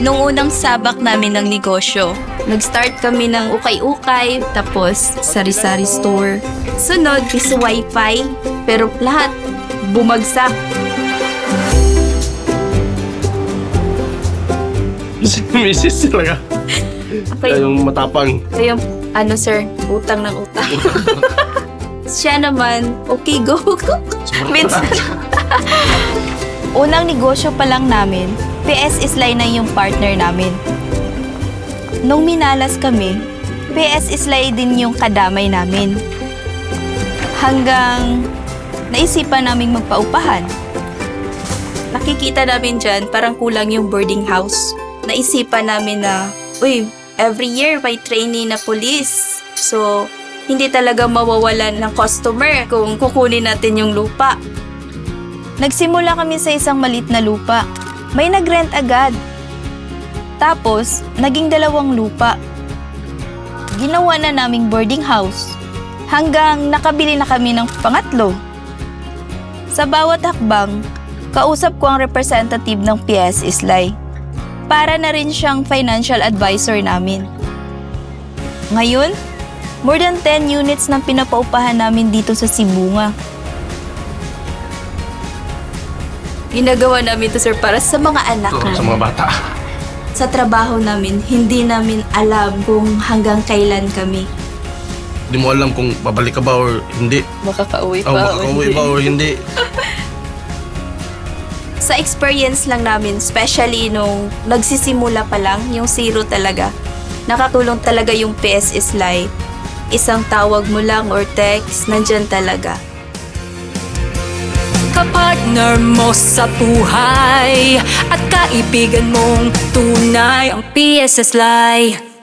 nung unang sabak namin ng negosyo. Nag-start kami ng ukay-ukay, tapos sari-sari store. Sunod, is wifi, pero lahat bumagsak. Si Mrs. talaga. Okay. Yung matapang. Yung, ano sir, utang ng utang. Siya naman, okay go. Minsan. Unang negosyo pa lang namin, PS Islay na yung partner namin. Nung minalas kami, PS Islay din yung kadamay namin. Hanggang naisipan naming magpaupahan. Nakikita namin dyan, parang kulang yung boarding house. Naisipan namin na, uy, every year may trainee na police. So, hindi talaga mawawalan ng customer kung kukunin natin yung lupa. Nagsimula kami sa isang malit na lupa. May nag-rent agad. Tapos, naging dalawang lupa. Ginawa na naming boarding house. Hanggang nakabili na kami ng pangatlo. Sa bawat hakbang, kausap ko ang representative ng PS Islay. Para na rin siyang financial advisor namin. Ngayon, more than 10 units ng pinapaupahan namin dito sa Sibunga. Ginagawa namin to sir para sa mga anak Ito, sa namin. mga bata. Sa trabaho namin, hindi namin alam kung hanggang kailan kami. Hindi mo alam kung babalik ka ba or hindi. Makakauwi O makakauwi ba or hindi. Sa experience lang namin, especially nung nagsisimula pa lang, yung zero talaga, nakatulong talaga yung PS Islay. Isang tawag mo lang or text, nandyan talaga. Kapartner mo sa buhay At kaibigan mong tunay. Ang PSS Live